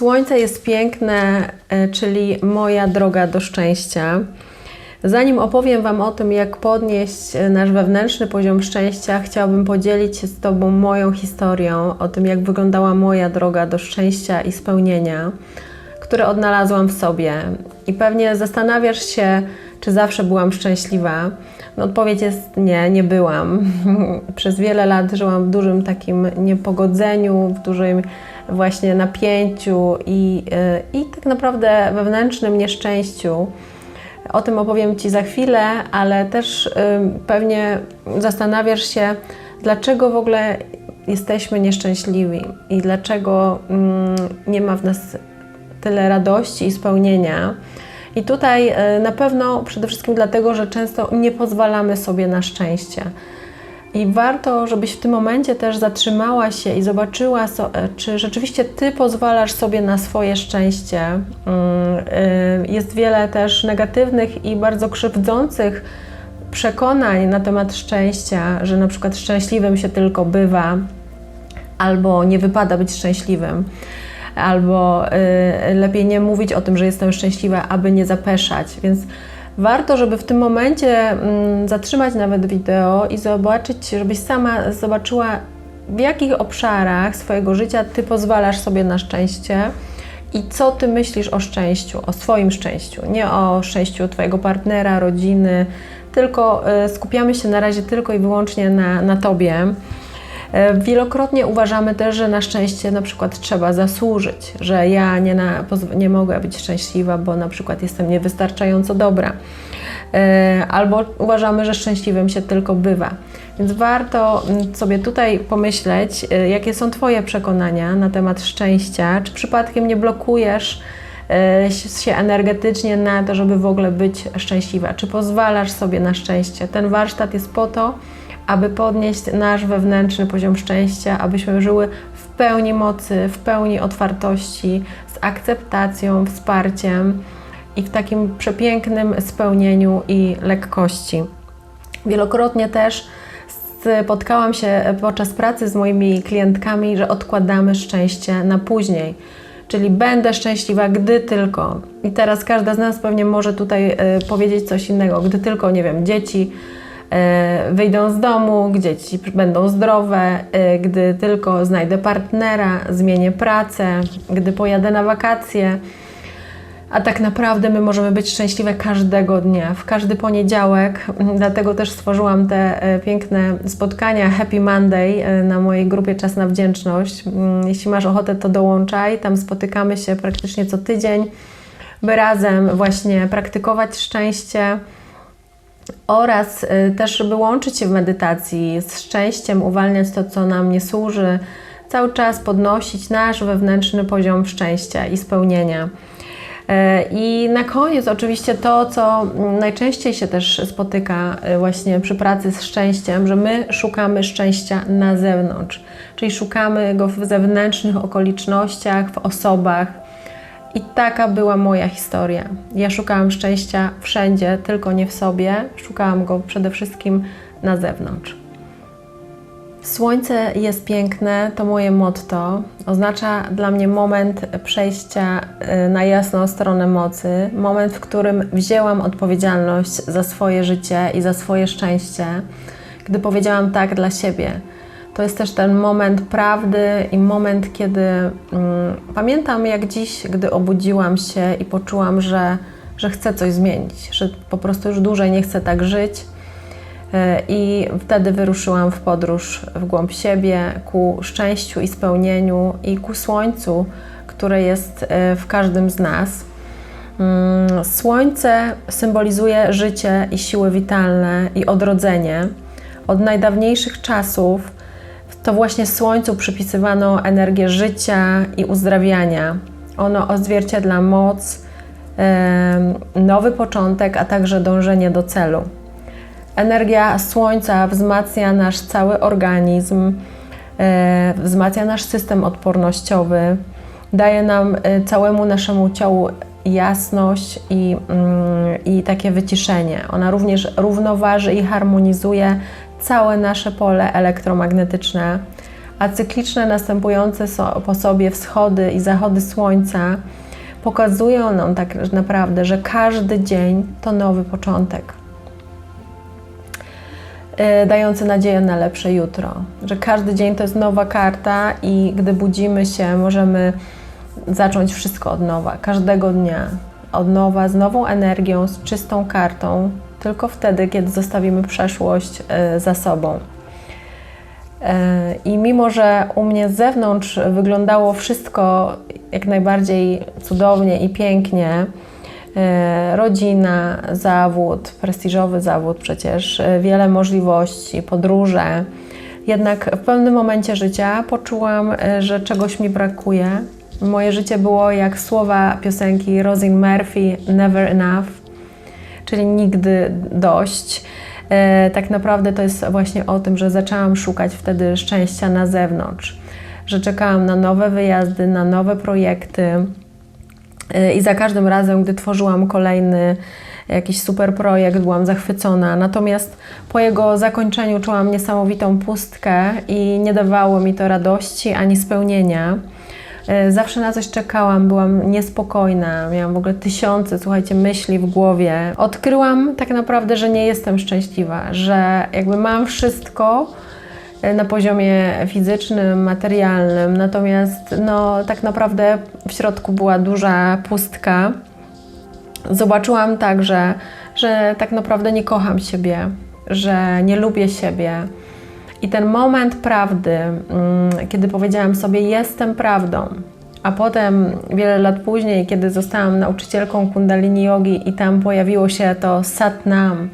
Słońce jest piękne, e, czyli moja droga do szczęścia. Zanim opowiem Wam o tym, jak podnieść e, nasz wewnętrzny poziom szczęścia, chciałabym podzielić się z Tobą moją historią, o tym, jak wyglądała moja droga do szczęścia i spełnienia, które odnalazłam w sobie. I pewnie zastanawiasz się, czy zawsze byłam szczęśliwa. No, odpowiedź jest nie, nie byłam. Przez wiele lat żyłam w dużym takim niepogodzeniu, w dużym właśnie napięciu i, y, i tak naprawdę wewnętrznym nieszczęściu. O tym opowiem Ci za chwilę, ale też y, pewnie zastanawiasz się, dlaczego w ogóle jesteśmy nieszczęśliwi i dlaczego mm, nie ma w nas tyle radości i spełnienia. I tutaj y, na pewno przede wszystkim dlatego, że często nie pozwalamy sobie na szczęście. I warto, żebyś w tym momencie też zatrzymała się i zobaczyła, czy rzeczywiście Ty pozwalasz sobie na swoje szczęście. Mm, y, jest wiele też negatywnych i bardzo krzywdzących przekonań na temat szczęścia, że na przykład szczęśliwym się tylko bywa, albo nie wypada być szczęśliwym, albo y, lepiej nie mówić o tym, że jestem szczęśliwa, aby nie zapeszać. Więc warto, żeby w tym momencie mm, zatrzymać nawet wideo i zobaczyć, żebyś sama zobaczyła, w jakich obszarach swojego życia ty pozwalasz sobie na szczęście i co ty myślisz o szczęściu, o swoim szczęściu, nie o szczęściu twojego partnera, rodziny, tylko y, skupiamy się na razie tylko i wyłącznie na, na tobie. E, wielokrotnie uważamy też, że na szczęście na przykład trzeba zasłużyć, że ja nie, na, nie mogę być szczęśliwa, bo na przykład jestem niewystarczająco dobra. E, albo uważamy, że szczęśliwym się tylko bywa. Więc warto mm, sobie tutaj pomyśleć, e, jakie są Twoje przekonania na temat szczęścia, czy przypadkiem nie blokujesz się energetycznie na to, żeby w ogóle być szczęśliwa, czy pozwalasz sobie na szczęście. Ten warsztat jest po to, aby podnieść nasz wewnętrzny poziom szczęścia, abyśmy żyły w pełni mocy, w pełni otwartości, z akceptacją, wsparciem i w takim przepięknym spełnieniu i lekkości. Wielokrotnie też spotkałam się podczas pracy z moimi klientkami, że odkładamy szczęście na później. Czyli będę szczęśliwa, gdy tylko. I teraz każda z nas pewnie może tutaj y, powiedzieć coś innego, gdy tylko, nie wiem, dzieci wyjdą z domu, dzieci będą zdrowe, e, gdy tylko znajdę partnera, zmienię pracę, gdy pojadę na wakacje. A tak naprawdę my możemy być szczęśliwe każdego dnia, w każdy poniedziałek. Dlatego też stworzyłam te e, piękne spotkania Happy Monday na mojej grupie Czas na Wdzięczność. Mm, jeśli masz ochotę, to dołączaj. Tam spotykamy się praktycznie co tydzień, by razem właśnie praktykować szczęście oraz y, też, żeby łączyć się w medytacji z szczęściem, uwalniać to, co nam nie służy, cały czas podnosić nasz wewnętrzny poziom szczęścia i spełnienia. Y, I na koniec, oczywiście, to, co najczęściej się też spotyka y, właśnie przy pracy z szczęściem, że my szukamy szczęścia na zewnątrz, czyli szukamy go w zewnętrznych okolicznościach, w osobach, i taka była moja historia. Ja szukałam szczęścia wszędzie, tylko nie w sobie. Szukałam go przede wszystkim na zewnątrz. Słońce jest piękne, to moje motto. Oznacza dla mnie moment przejścia y, na jasną stronę mocy, moment, w którym wzięłam odpowiedzialność za swoje życie i za swoje szczęście, gdy powiedziałam tak dla siebie to jest też ten moment prawdy i moment, kiedy mm, pamiętam jak dziś, gdy obudziłam się i poczułam, że, że chcę coś zmienić, że po prostu już dłużej nie chcę tak żyć. E, I wtedy wyruszyłam w podróż w głąb siebie, ku szczęściu i spełnieniu i ku słońcu, które jest e, w każdym z nas. Mm, słońce symbolizuje życie i siły witalne i odrodzenie. Od najdawniejszych czasów to właśnie Słońcu przypisywano energię życia i uzdrawiania. Ono odzwierciedla moc, nowy początek, a także dążenie do celu. Energia Słońca wzmacnia nasz cały organizm, e, wzmacnia nasz system odpornościowy, daje nam e, całemu naszemu ciału jasność i, mm, i takie wyciszenie. Ona również równoważy i harmonizuje całe nasze pole elektromagnetyczne, a cykliczne następujące so, po sobie wschody i zachody słońca pokazują nam tak naprawdę, że każdy dzień to nowy początek. E, dający nadzieję na lepsze jutro. Że każdy dzień to jest nowa karta i gdy budzimy się, możemy zacząć wszystko od nowa, każdego dnia. Od nowa, z nową energią, z czystą kartą, tylko wtedy, kiedy zostawimy przeszłość e, za sobą. E, I mimo, że u mnie z zewnątrz wyglądało wszystko jak najbardziej cudownie i pięknie, e, rodzina, zawód, prestiżowy zawód przecież, wiele możliwości, podróże, jednak w pewnym momencie życia poczułam, że czegoś mi brakuje. Moje życie było jak słowa piosenki Rosin Murphy, Never Enough, czyli nigdy dość. E, tak naprawdę to jest właśnie o tym, że zaczęłam szukać wtedy szczęścia na zewnątrz, że czekałam na nowe wyjazdy, na nowe projekty e, i za każdym razem, gdy tworzyłam kolejny jakiś super projekt, byłam zachwycona. Natomiast po jego zakończeniu czułam niesamowitą pustkę i nie dawało mi to radości ani spełnienia. E, zawsze na coś czekałam, byłam niespokojna, miałam w ogóle tysiące, słuchajcie, myśli w głowie. Odkryłam tak naprawdę, że nie jestem szczęśliwa, że jakby mam wszystko e, na poziomie fizycznym, materialnym, natomiast no tak naprawdę w środku była duża pustka. Zobaczyłam także, że tak naprawdę nie kocham siebie, że nie lubię siebie i ten moment prawdy, mm, kiedy powiedziałam sobie, jestem prawdą, a potem wiele lat później, kiedy zostałam nauczycielką Kundalini Yogi i tam pojawiło się to Satnam,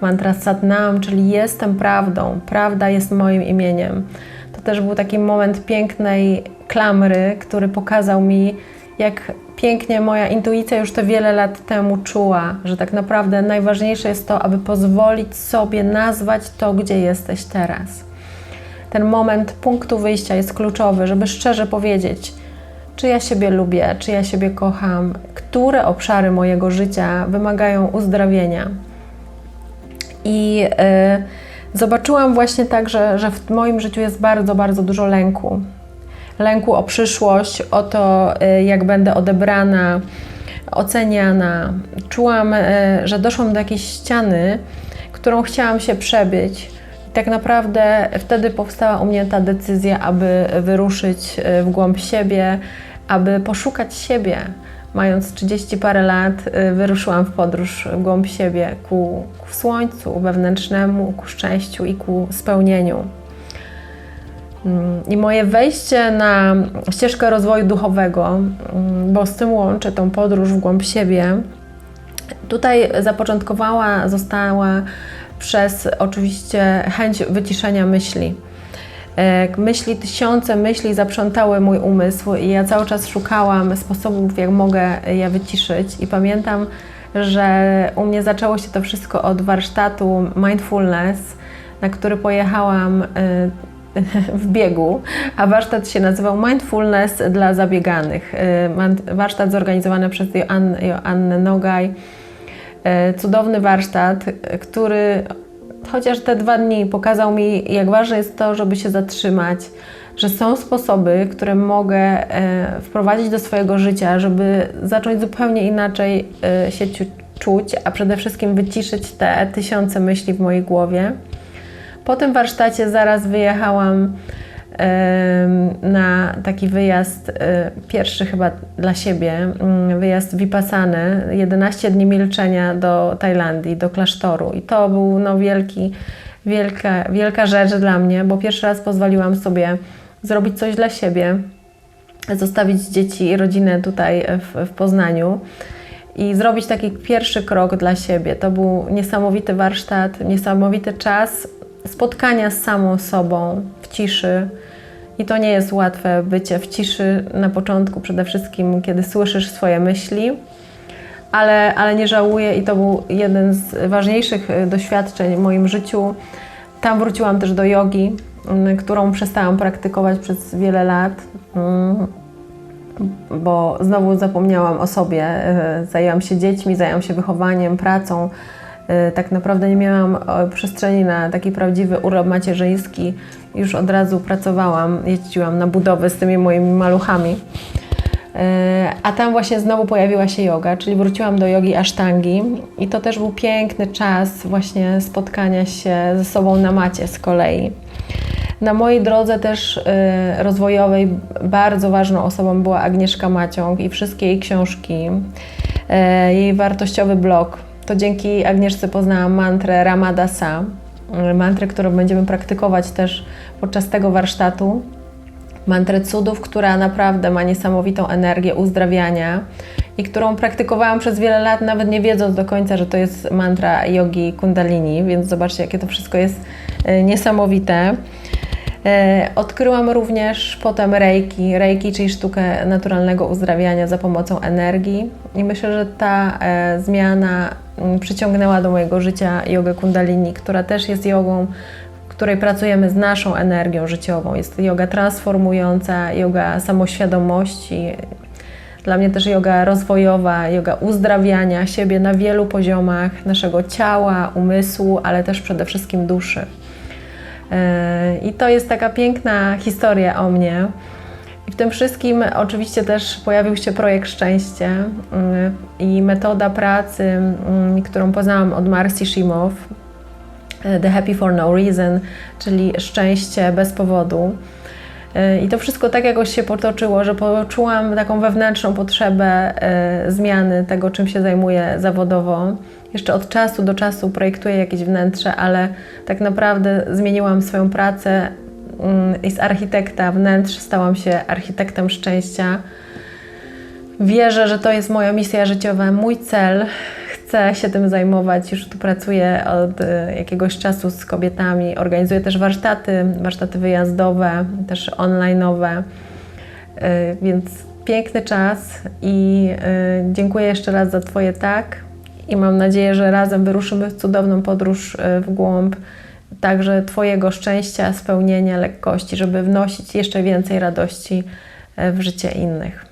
mantra Satnam, czyli jestem prawdą, prawda jest moim imieniem. To też był taki moment pięknej klamry, który pokazał mi, jak pięknie moja intuicja już to wiele lat temu czuła, że tak naprawdę najważniejsze jest to, aby pozwolić sobie nazwać to, gdzie jesteś teraz. Ten moment punktu wyjścia jest kluczowy, żeby szczerze powiedzieć, czy ja siebie lubię, czy ja siebie kocham, które obszary mojego życia wymagają uzdrowienia. I yy, zobaczyłam właśnie tak, że, że w moim życiu jest bardzo, bardzo dużo lęku lęku o przyszłość, o to, y, jak będę odebrana, oceniana. Czułam, y, że doszłam do jakiejś ściany, którą chciałam się przebyć. I tak naprawdę wtedy powstała u mnie ta decyzja, aby wyruszyć y, w głąb siebie, aby poszukać siebie. Mając 30 parę lat, wyruszyłam w podróż w głąb siebie ku, ku słońcu wewnętrznemu, ku szczęściu i ku spełnieniu. I moje wejście na ścieżkę rozwoju duchowego, mm, bo z tym łączę tą podróż w głąb siebie, tutaj zapoczątkowała, została przez oczywiście chęć wyciszenia myśli. E, myśli, tysiące myśli zaprzątały mój umysł i ja cały czas szukałam sposobów, jak mogę je wyciszyć. I pamiętam, że u mnie zaczęło się to wszystko od warsztatu mindfulness, na który pojechałam e, w biegu, a warsztat się nazywał Mindfulness dla zabieganych. Y, warsztat zorganizowany przez Joannę Nogaj. Y, cudowny warsztat, który chociaż te dwa dni pokazał mi, jak ważne jest to, żeby się zatrzymać, że są sposoby, które mogę y, wprowadzić do swojego życia, żeby zacząć zupełnie inaczej się czuć, a przede wszystkim wyciszyć te tysiące myśli w mojej głowie. Po tym warsztacie zaraz wyjechałam na taki wyjazd, e, pierwszy chyba dla siebie, mm, wyjazd Vipassany, 11 dni milczenia do Tajlandii, do klasztoru. I to był no, wielki, wielka, wielka rzecz dla mnie, bo pierwszy raz pozwoliłam sobie zrobić coś dla siebie, zostawić dzieci i rodzinę tutaj w, w Poznaniu i zrobić taki pierwszy krok dla siebie. To był niesamowity warsztat, niesamowity czas, spotkania z samą sobą w ciszy. I to nie jest łatwe bycie w ciszy na początku, przede wszystkim, kiedy słyszysz swoje myśli, ale, ale nie żałuję i to był jeden z ważniejszych e, doświadczeń w moim życiu. Tam wróciłam też do jogi, którą przestałam praktykować przez wiele lat, bo znowu zapomniałam o sobie. Zajęłam się dziećmi, zajęłam się wychowaniem, pracą y, tak naprawdę nie miałam przestrzeni na taki prawdziwy urlop macierzyński. Już od razu pracowałam, jeździłam na budowy z tymi moimi maluchami. E, A tam właśnie znowu pojawiła się yoga, czyli wróciłam do jogi asztangi i to też był piękny czas właśnie spotkania się ze sobą na macie z kolei. Na mojej drodze też e, rozwojowej bardzo ważną osobą była Agnieszka Maciąg i wszystkie jej książki, jej wartościowy blog. To dzięki Agnieszce poznałam mantrę Ramadasa, e, mantrę, którą będziemy praktykować też podczas tego warsztatu mantrę cudów, która naprawdę ma niesamowitą energię uzdrawiania i którą praktykowałam przez wiele lat, nawet nie wiedząc do końca, że to jest mantra jogi kundalini, więc zobaczcie, jakie to wszystko jest e, niesamowite. E, Odkryłam również potem reiki, reiki, czyli sztukę naturalnego uzdrawiania za pomocą energii i myślę, że ta e, zmiana mm, przyciągnęła do mojego życia jogę kundalini, która też jest jogą, w której pracujemy z naszą energią życiową. Jest to yoga transformująca, yoga samoświadomości, dla mnie też yoga rozwojowa, yoga uzdrawiania siebie na wielu poziomach naszego ciała, umysłu, ale też przede wszystkim duszy. Yy, I to jest taka piękna historia o mnie. I w tym wszystkim oczywiście też pojawił się projekt Szczęście yy, i metoda pracy, yy, którą poznałam od Marcy Shimow, The Happy for No Reason, czyli szczęście bez powodu. I to wszystko tak jakoś się potoczyło, że poczułam taką wewnętrzną potrzebę zmiany tego, czym się zajmuję zawodowo. Jeszcze od czasu do czasu projektuję jakieś wnętrze, ale tak naprawdę zmieniłam swoją pracę mm, i z architekta wnętrz stałam się architektem szczęścia. Wierzę, że to jest moja misja życiowa, mój cel. Chcę się tym zajmować. Już tu pracuję od y, jakiegoś czasu z kobietami. Organizuję też warsztaty, warsztaty wyjazdowe, też online'owe. Y, Więc piękny czas i y, dziękuję jeszcze raz za Twoje tak. I mam nadzieję, że razem wyruszymy w cudowną podróż y, w głąb także Twojego szczęścia, spełnienia, lekkości, żeby wnosić jeszcze więcej radości y, w życie innych.